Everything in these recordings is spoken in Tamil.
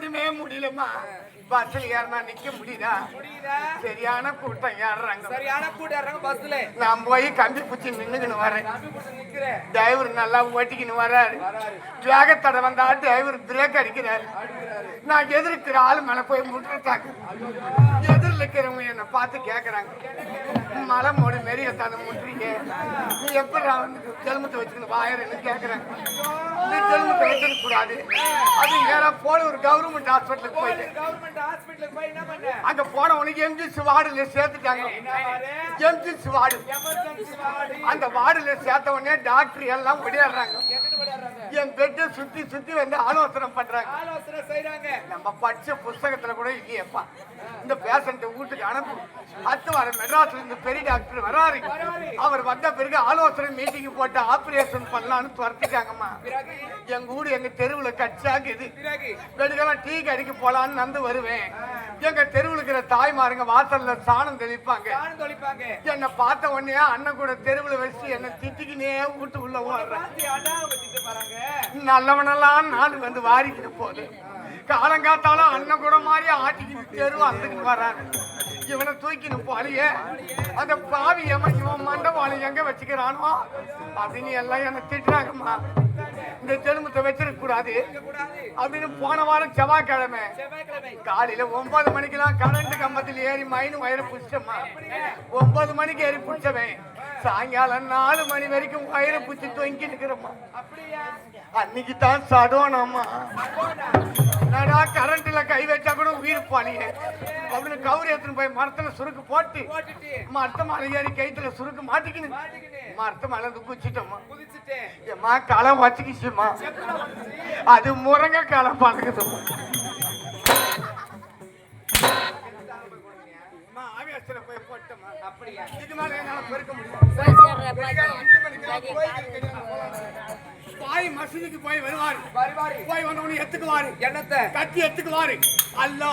ஒண்ணுமே முடியலம்மா. பஸ்ல ஏறினா நிக்க முடியுதா? சரியான கூட்டம் ஏறுறாங்க சரியான கூட்டாடுறாங்க பஸ்ல நான் போய் கம்பி பூச்சி நின்னுக்கின்னு வரேன். பிடிச்சி டிரைவர் நல்லா ஓட்டிக்கின்னு வர்றாரு வேகத்தடை வந்தா டிரைவர் பிரேக் அடிக்கிறாரு. நான் எதிர்க்கிற ஆள் மேல போய் முட்டுறதாக்கு எதிரில் இருக்கிறவங்க என்னை பார்த்து கேட்கறாங்க மலை மோடி மெரிய தானே முட்டுறீங்க. நீ எப்படி வந்து தெலுமத்தை வச்சுக்கணும் வாயறன்னு கேட்கறாங்க நீ தெலுமத்தை வச்சிருக்க கூடாது அது நேரா போன ஒரு கவர்மெண்ட் ஹாஸ்பிட்டலுக்கு போயிட்டேன் கவர்மெண்ட் ஹாஸ்பிட்டலுக்கு போய் என்ன பண்ண? அங்க போன உனக்கு எம்ஜிஎஸ் வார்டுல சேர்த்துட்டாங்க. M G S ward? அந்த வார்டுல சேர்த்த உடனே டாக்டர் எல்லாம் ஓடிடுறாங்க பண்ணிடுறாங்க என் பெட்டை சுத்தி சுத்தி வந்து ஆலோசனை பண்றாங்க. ஆலோசனை செய்றாங்க. நம்ம படிச்ச புஸ்தகத்துல கூட இல்லையேப்பா. இந்த பேஷண்ட்டை வீட்டுக்கு அனுப்பு. அடுத்து வர மெட்ராஸ்ல இருந்து பெரிய டாக்டர் வராரு. அவர் வந்த பிறகு ஆலோசனை மீட்டிங் போட்டு ஆபரேஷன் பண்ணலாம்னு துரத்திட்டாங்கம்மா. எங்க ஊடு எங்க தெருவுல கச்சாக்குது பிறகு? வெடுக்கெல்லாம் டீ கடைக்கு போலான்னு நந்து வருவேன். எங்க தெருவுல இருக்கிற தாய்மாருங்க வாசல்ல சாணம் தெளிப்பாங்க. நானும் தொலைப்பாங்க என்னை பார்த்த உடனே அண்ணன் கூட தெருவுல வச்சு என்னை திட்டிக்கினே ஓடுறேன். அடா வச்சுட்டு போறாங்க நல்லவனெல்லாம் நாள் வந்து வாரிக்கிட்டு போகுது. காலங்காத்தாலும் அண்ணன் கூட மாதிரி ஆட்டிக்கிட்டு தெருவு வந்துக்கிட்டு வர்றாரு இவனை தூக்கின்னு போலியே அந்த பாவி எவன் இவன் மண்டபாளி எங்க வச்சுக்கிறானோ? அப்படின்னு எல்லாம் என்ன திட்டுறாங்கம்மா. இந்த தெலுமத்தை வச்சிருக்க கூடாது அப்படின்னு போன வாரம் செவ்வாய்க்கிழமை. காலையில ஒன்பது மணிக்கெல்லாம் கரண்ட் கம்பத்தில் ஏறி மைனு வயிறு புடிச்சம்மா. ஒன்பது மணிக்கு ஏறி புடிச்சவன். சாயங்காலம் நாலு மணி வரைக்கும் வயிறு புடிச்சு தொங்கி நிக்கிறம்மா அன்னைக்கு தான் சடோனம்மா. என்னடா கரண்ட்ல கை வச்சா கூட உயிர் பாலியே. அப்படின்னு கவுரி எடுத்துன்னு போய் மரத்துல சுருக்கு போட்டு மரத்த மலை ஏறி கைத்துல சுருக்கு மாட்டிக்கினு. மரத்த மலை குச்சிட்டோம்மா. ஏம்மா களை வச்சுக்கிச்சுமா அது முருங்கை களை ஆவேசத்துல போய் மசூதிக்கு போய் வருவாரு. வாரி வாரி போய் வந்தவனு எத்துக்குவாரு என்னத்தை? கட்டி எத்துக்குவாரு அல்லா!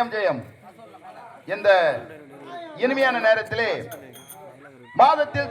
ஜெயம் ஜெயம். இந்த இனிமையான நேரத்திலே மாதத்தில்